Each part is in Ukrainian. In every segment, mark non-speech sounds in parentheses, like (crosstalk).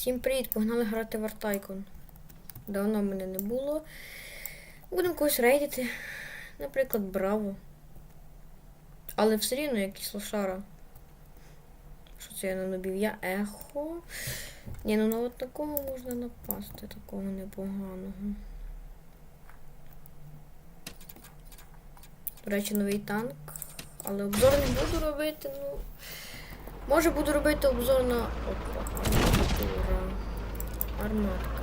Всім привіт, погнали грати в Артайкон. Давно мене не було. Будемо когось рейдити. Наприклад, Браво. Але все рівно якийсь лошара. Що це я на набів? Я ехо. Ні, ну на от такого можна напасти, такого непоганого. До речі, новий танк. Але обзор не буду робити, ну. Може буду робити обзор на Опа, арматура. Арматка.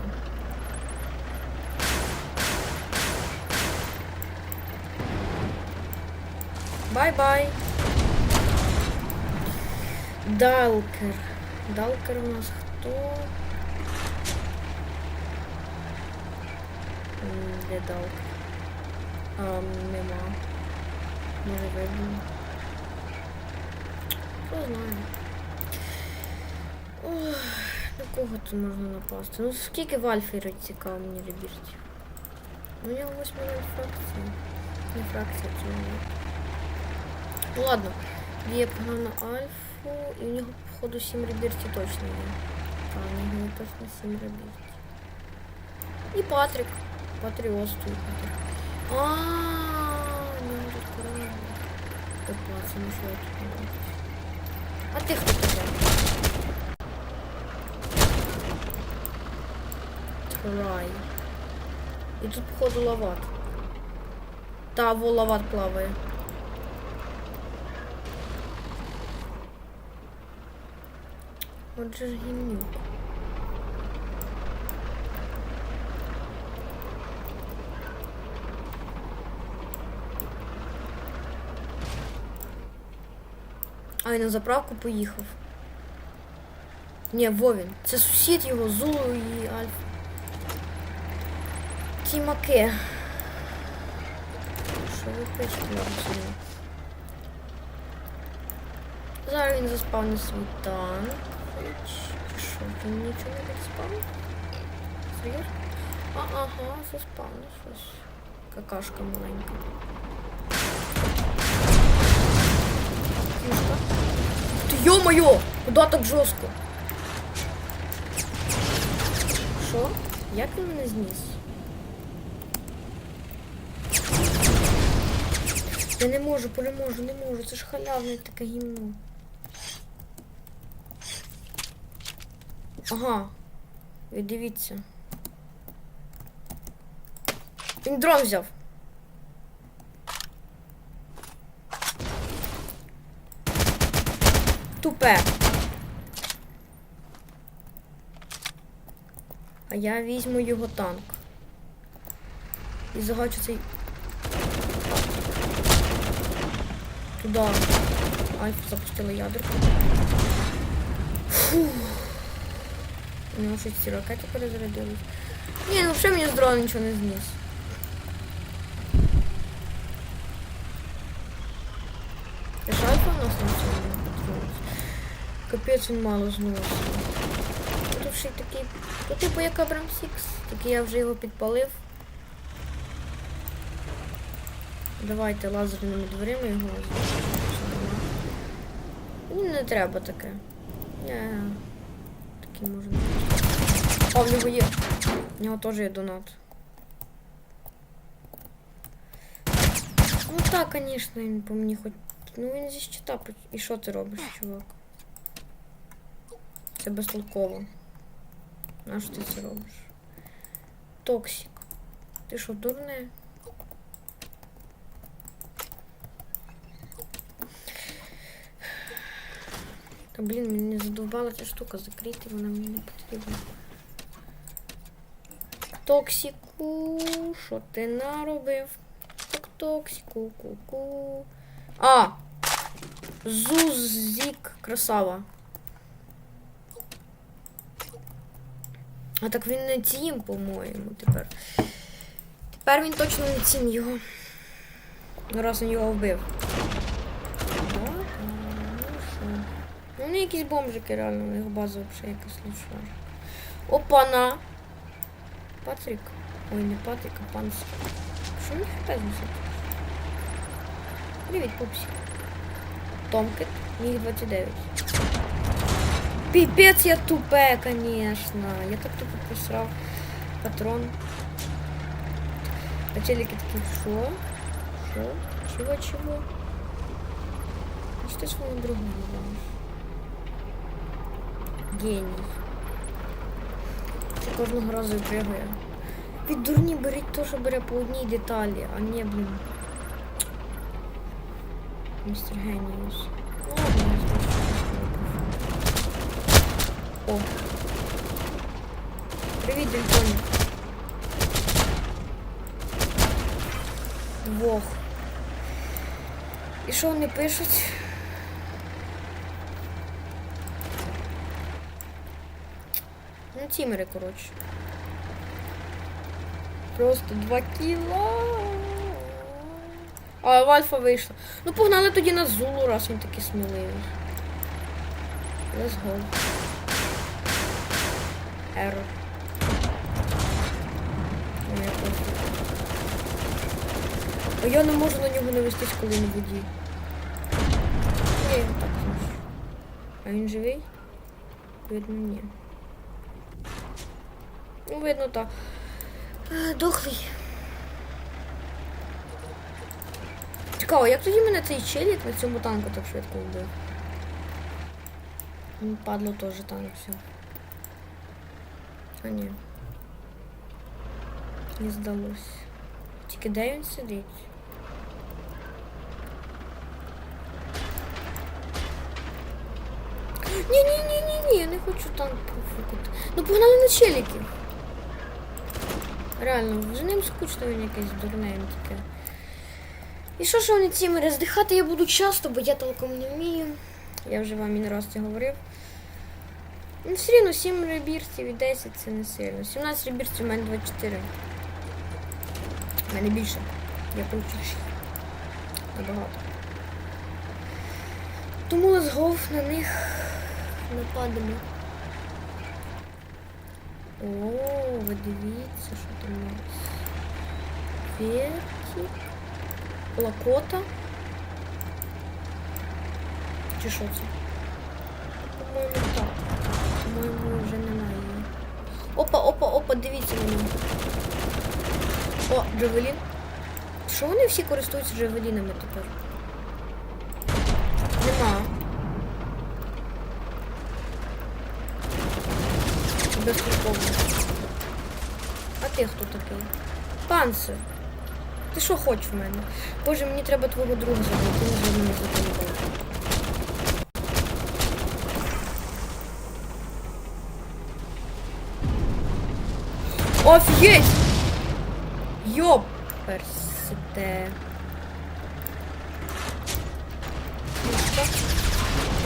Бай-бай. Далкер. Далкер у нас хто? М, Де Далкер? А, нема. Може видно. Хто знає. Ох, на кого тут можна напасти? Ну скільки в Альфері цікаво мені ребірті. Ну у нього 8 фракція. Не фракція цього. Ну ладно. Я погнав на Альфу і у нього, походу, 7 ребірті точно є. А, у нього точно 7 ребірті. І Патрик. Патріот стоїть. А, у нього тут корабль. Опа, це не що я тут не бачу. А ти хто такий? Трай. І тут, походу, лават. Та, во лават плаває. Отже ж гімнюк. А, і на заправку поїхав. Ні, Вовін. Це сусід його, Зулу і Альфа. Тімаке. Що ви пишете на Зулу? Зараз він заспавнив свій танк. Що, він нічого не заспавнив? Серйозно? А, ага, заспавнив щось. Какашка маленька. Ё-моё! Куда так жорстко? Що? Як він мене зніс? Я не можу, переможу, не можу. Це ж халявне таке гімно. Ага. Ви дивіться. Він дрон взяв. Тупе. А я візьму його танк. І загачу цей. Туди. Альфа запустила ядерку. Фух. У нього щось ці ракети перезарядились. Ні, ну взагалі мені з дрона нічого не зніс. Це ж у нас на цьому патроні. Капець він мало зносив. Тут ще й такий. Тут типу як Абрам Сікс, тільки я вже його підпалив. Давайте лазерними дверима його знищимо. Мені не треба таке. Не. Такі можна. А, в нього є. В нього теж є донат. Ну так, звісно, він по мені хоч. Ну він зі щита. І що ти робиш, чувак? Це безтолково. На що ти це робиш? Токсик. Ти що, дурне? Та блін, мені задовбала ця штука закрити, вона мені не потрібна. Токсику, що ти наробив? Так, токсику, ку-ку. А! Зузік, красава. А так він не цім, по-моєму, тепер. Тепер він точно не цім його. Ну, раз він його вбив. Ну, вони якісь бомжики, реально, у них база взагалі якась. Опана! Патрик. Ой, не Патрик, а панс. Що мені хп зносить? Привіт, пупсик. Томкет, міг 29. Пипец, я тупе, конечно. Я так тупо просрав патрон. А челики такие, что? Что? Чего, чего? Ну что ж вы другому даєш? Геній. Це кожного разу пригає. Від дурні беріть то, що бере по одній деталі, а не, блін. Містер Геніус. Ну О. Привіт, Дельтонік. Вох. І що вони пишуть? Ну, коротше. Просто два кіла. А, в Альфа вийшла. Ну, погнали тоді на Зулу, раз він такий сміливий. Let's go. Просто. А я не можу на нього навестись, коли не. Я так. А він живий? Видно, ні. Ну, видно, так. Е, Дохлий. Цікаво, як тоді мене цей челік на цьому танку так швидко вбив? Ну, Падло теж танк все. А ні. Не здалось. Тільки де він сидить? Ні, ні, ні, ні, ні, я не хочу танк профукати. Ну погнали на челіків. Реально, за ним скучно він якесь дурненьке. І що ж вони цими роздихати я буду часто, бо я толком не вмію. Я вже вам і не раз це говорив. Ну, все рівно 7 ребірців і 10 це не сильно. 17 ребірців у мене 24. У мене більше. Я крутіший. Набагато. Тому go на них нападемо. О, ви дивіться, що там у нас. Вертик. Лакота. Чи що це? По-моєму, так. По-моєму, вже немає її. Опа, опа, опа, дивіться на нього. О, Джавелін. Що вони всі користуються Джавелінами тепер? Нема. Безкоштовно. А Ти хто такий? Панцир. Ти що хочеш в мене? Боже, мені треба твого друга забити, він вже мені запам'ятав. Офігеть! Йоп! Персите.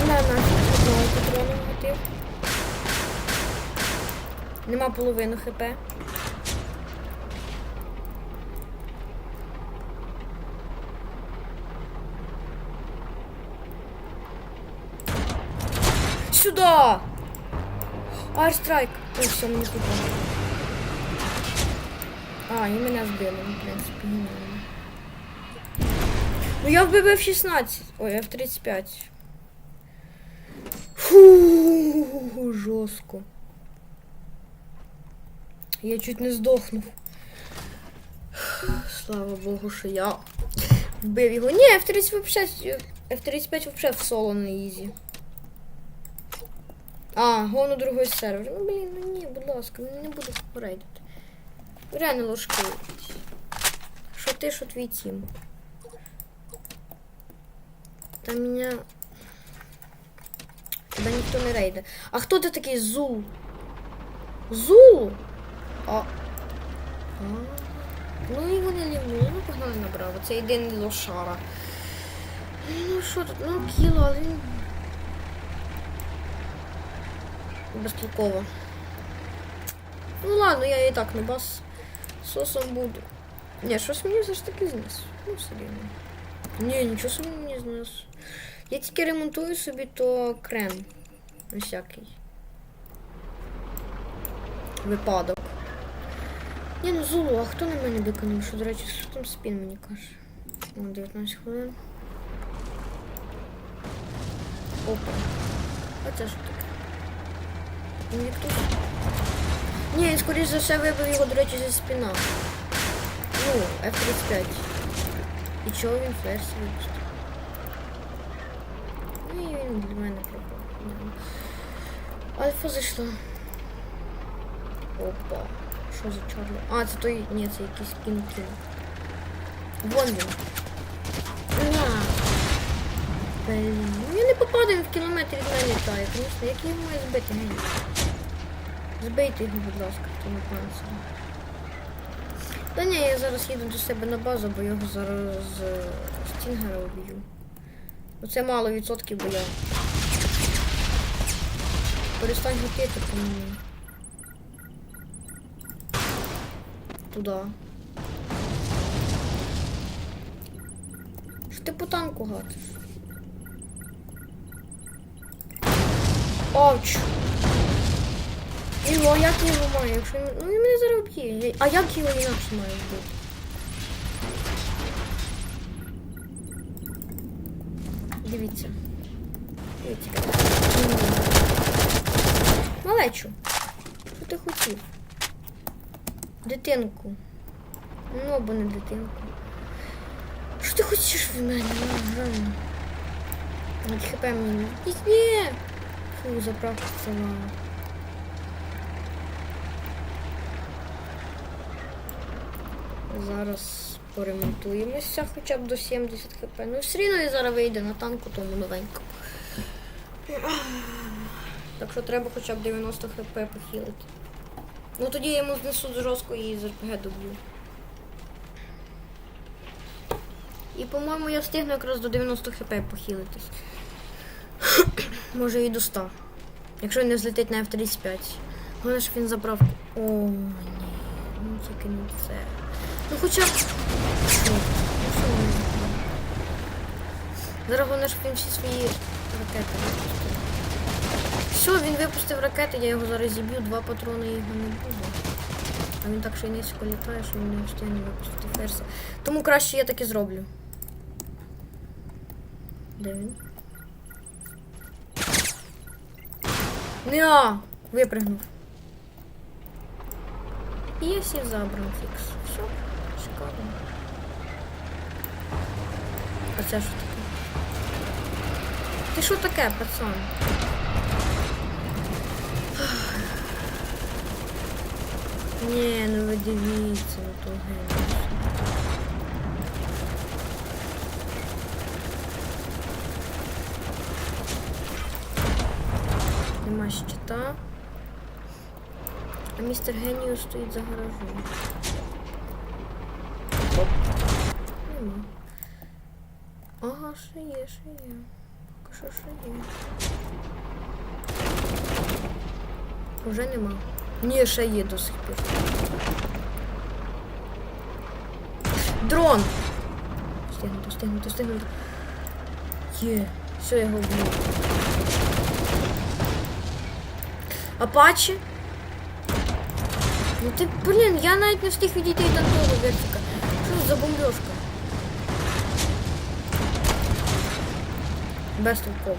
На, на, одного патрону готив. Нема половину хп. Сюда! Айрстрайк! Ой, все, мені попало. А, і мене збили, в принципі, геніально. Ну я вбив F16. Ой, F35. Фу, жорстко. Я чуть не здохнув. Слава Богу, що я вбив його. Ні, F35 взагалі- F35 взагалі в соло на ізі. А, го на другий сервер. Ну блін, ну ні, будь ласка, ну не буду рейдити. Реально ложки. Що ти, що твій тім? Та мене... Тебе ніхто не рейде. А хто ти такий Зул? Зул? А. а. Ну і вони лівну, ну погнали набрав. Це єдиний лошара. Ну що тут? Ну кіло, але він. Безтолково. Ну ладно, я і так на бас сосом буду. Ні, щось мені все ж таки знес. Ну, все рівно. Ні, нічого собі не знес. Я тільки ремонтую собі то крем. Всякий. Випадок. Ні, ну Зулу, а хто на мене виконав? Що, до речі, що там спін мені каже? О, 19 хвилин. Опа. А це що таке? Інвіктус. Ні, він скоріш за все вибив його, до речі, зі спіна. Ну, F-35. І чого він флеш випустив? Ну і він для мене пропав. Альфа зайшла. Опа. Що за Чарлі? А, це той. Ні, це якийсь кін-кін. Вон він. На. Блін. Я не попадаю в кілометр від мене літає. Звісно, як я його маю збити? Ні. Збийте його, будь ласка, хто на панцирі. Та ні, я зараз їду до себе на базу, бо його зараз Стінгера уб'ю. Оце мало відсотків, бо я. Перестань гатити по мені. Туда. Що ти по танку гатиш? Овч! Його, як я його маю? Якщо. Ну він мене зараз вб'є. Я- А як його інакше маю вбити? Дивіться. Дивіться. Малечу. Що ти хотів? Дитинку. Ну, або не дитинку. Що ти хочеш від мене? Ага. Хп мені. Ні! Фу, заправка сама. Зараз поремонтуємося хоча б до 70 хп. Ну все рівно і зараз вийде на танку тому новенькому. Так що треба хоча б 90 хп похилити. Ну тоді я йому знесу жорстко і з РПГ доб'ю. І по-моєму я встигну якраз до 90 хп похилитись. Може і до 100. Якщо він не злетить на F-35. Головне, щоб він забрав. О, ні. Ну тільки не це. Ну хоча? Зараз головне, щоб він всі свої ракети випустив. Все, він випустив ракети, я його зараз зіб'ю, два патрони його не буде. А він так ще низько літає, що він не встигне випустити ферса. Тому краще я так і зроблю. Де він? Неа! Випрыгнув. І я сів за фікс. Все, шикарно. А це що таке? Ти що таке, пацан? Ні, ну ви дивіться на ту гену. Нема щита. А містер Геніус стоїть за гаражом. Оп. Нема. Ага, ще є, ще є. Поки що ще є. Уже нема. Ні, ще є до сих пір. Дрон! Стигнуто, стигнуто, стигнуто. Є, все, я його вбив. Апачі? Ну ти, блін, я навіть не встиг відійти від того вертика. За бомбежка? Безтолково.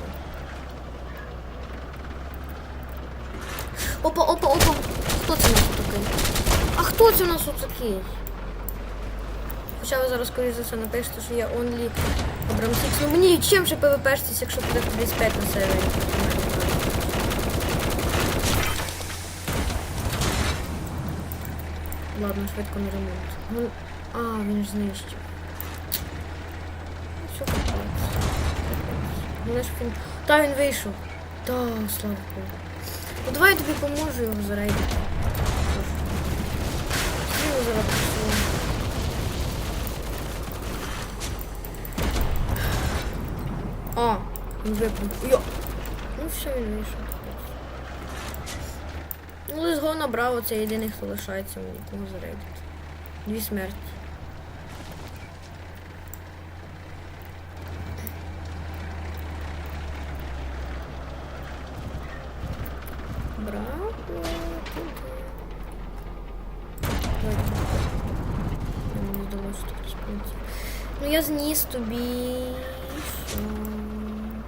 Опа, опа, опа. Хто це у нас такий? А хто це у нас такий? Хоча ви зараз, скоріше за все, напишете, що я only Абрам Сікс. Ну мені чим ще ПВПшитись, якщо буде 35 на сервері. Ладно, швидко на ремонт. Ну, а, він ж знищив. Ну, Що капець. Головне, щоб він... Та він вийшов. Та, слава Богу. Ну давай я тобі поможу його зарейдити. Його зараз пішло. А, він випав. Йо. Ну все, він вийшов. Ну, Лизго набрав, це єдиний, хто лишається мені кого зарейдити. Дві смерті. Браво. Мені здалося, що тут спинці. Ну я зніс тобі.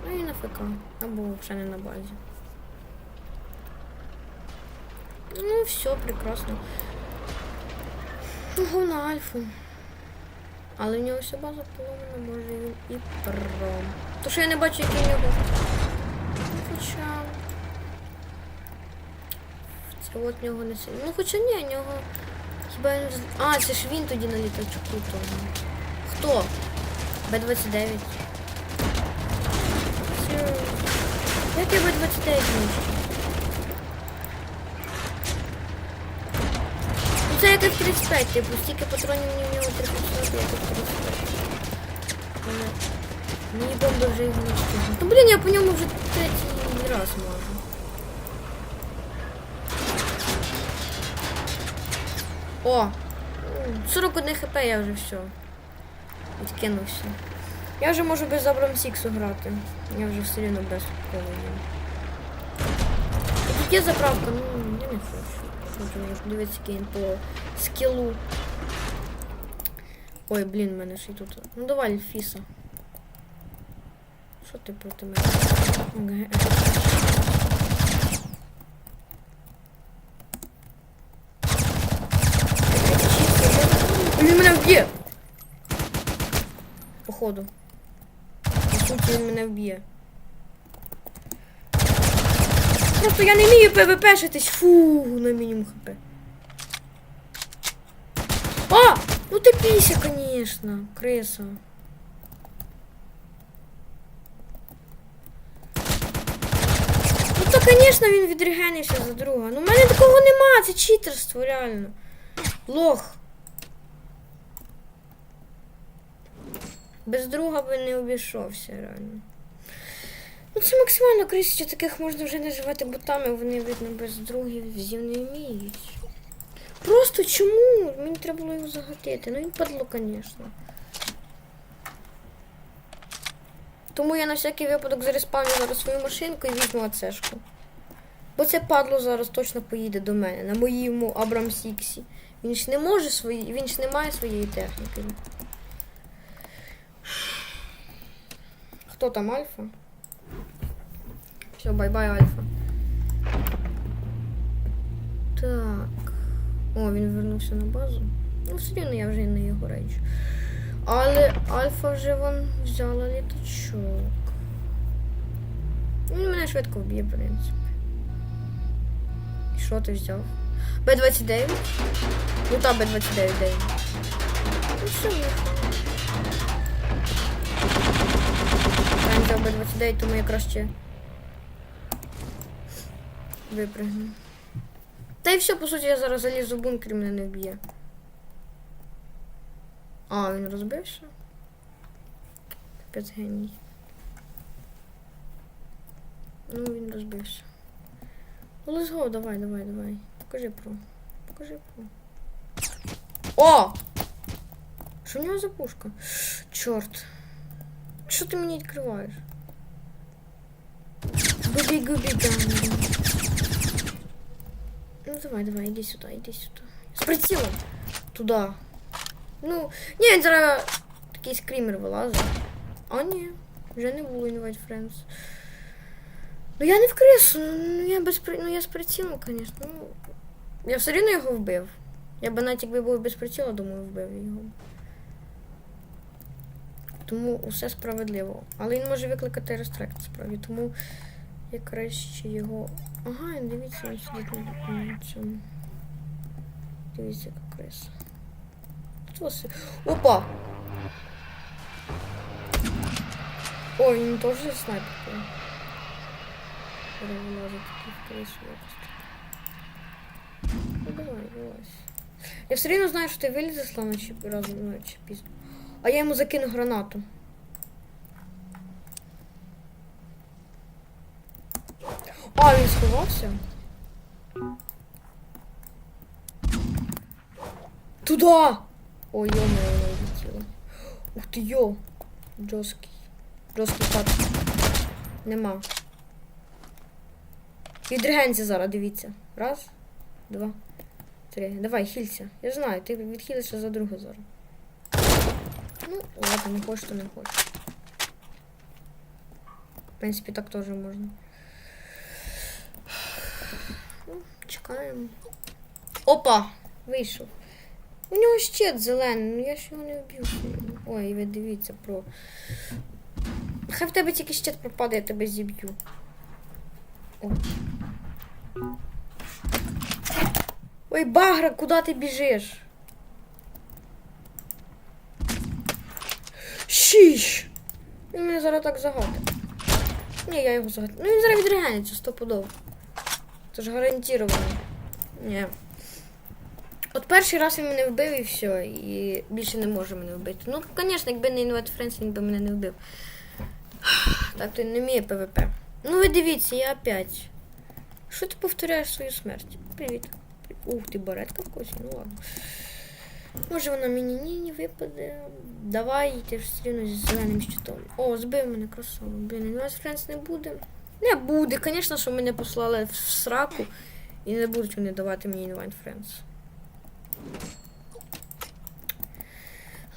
Ну і ФК. Або взагалі не на базі. Ну, все, прекрасно. Ого, на альфу. Але в нього вся база поломана, може він і пром. То що я не бачу, який в нього. Ну, Хоча. Це от нього не сильно. Ну хоча ні, в нього. Хіба він. з- А, це ж він тоді на літачку тому. Хто? Б-29. Це... Як я Б-29 знищу? Ну це як F-35, типу, стільки патронів мені в нього 35, як F-35. Але Мені бомби вже його не встигнуть. Ну блін, я по ньому вже третій раз можу. О! м, 41 хп я вже все. Відкинувся. Я вже можу без Абрам Сіксу грати. Я вже все рівно без половини. Тут є заправка, ну я не хочу. Хочу вже подивитися, по скілу. Ой, блін, мене ще й тут. Ну давай, Фіса. Що ти проти мене? Він мене вб'є! Походу. По суті, він мене вб'є. Просто я не вмію ПВП-шитись. Фу, на мінімум хп. А! Ну ти піся, конечно, криса. Ну то, конечно, він відрегенився за друга. Ну в мене такого нема, це читерство, реально. Лох. Без друга би не обійшовся, реально. Ну це максимально крисяче, таких можна вже не живати ботами, вони, видно, без другів зів не вміють. Просто чому? Мені треба було його загатити. Ну він падло, звісно. Тому я на всякий випадок зареспавню зараз свою машинку і візьму ацешку. Бо це падло зараз точно поїде до мене, на моєму Абрам Сіксі. Він ж не може свої, він ж не має своєї техніки. Хто там Альфа? Все, бай-бай, Альфа. Так. О, він вернувся на базу. Ну, все рівно я вже не його речу. Але Альфа вже вон взяла літачок. Він мене швидко вб'є, в принципі. І що ти взяв? Б-29? Ну та Б-29 де він? Ну все, вийшло. Я Б-29, тому я краще випрыгну. Та й все, по суті, я зараз залізу в бункер мене не вб'є. А, він розбився? Капець геній. Ну, він розбився. Ну, давай, давай, давай. Покажи про. Покажи про. О! Що в нього за пушка? Чорт. Що ти мені відкриваєш? Губі губі гамбі. Ну давай, давай, иди сюда, иди сюда. С прицелом. Туда. Ну, ні, зараз такий скрімер вилазить. А ні, вже не було Invite Friends. Ну я не в крису, ну я без при- ну я з прицілом, звісно. Ну, я все рівно його вбив. Я би навіть якби був без приціла, думаю, вбив його. Тому усе справедливо. Але він може викликати рестрект справді, тому я краще його. Ага, дивіться, він сидить на, цьому. Дивіться, яка криса. Хто це? Опа! Ой, він теж зі снайперкою. Перевилазить такий в крису якось так. Ну давай, вилазь. Я все рівно знаю, що ти вилізе слава разом ну, чи пізно. А я йому закину гранату. А, він сховався. Туда! Ой, йо моє воно влетіло. Ух ти йо! Жорсткий. Жорсткий пад. Нема. Відрегенція зараз, дивіться. Раз, два, три. Давай, хілься. Я знаю, ти відхилишся за друге зараз. Ну, ладно, не хочеш, то не хочеш. В принципі, так теж можна. Ну, чекай. Чекаємо. Опа! Вийшов. У нього щит зелений, ну я ж його не вб'ю. Ой, ви дивіться про. Хай в тебе тільки щит пропаде, я тебе зіб'ю. О. Ой, багра, куди ти біжиш? Щіш! Він мене зараз так загадить. Ні, я його загадую. Ну він зараз відреганиться стопудово. Це ж гарантіровано. Ні. От перший раз він мене вбив і все, і більше не може мене вбити. Ну, звісно, якби не Invite Friends, він би мене не вбив. (sighs) Так, то не вміє ПВП. Ну ви дивіться, я опять. Що ти повторяєш свою смерть? Привіт. Ух, ти баретка в когось, ну ладно. Може вона мені ні, не випаде. Давай, ти ж все зі зеленим щитом. О, збив мене красиво. Блін, Invite Friends не буде. Не буде, звісно, що мене послали в сраку. І не будуть вони давати мені Invite Friends.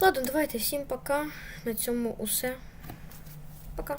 Ладно, давайте всім пока. На цьому усе. Пока.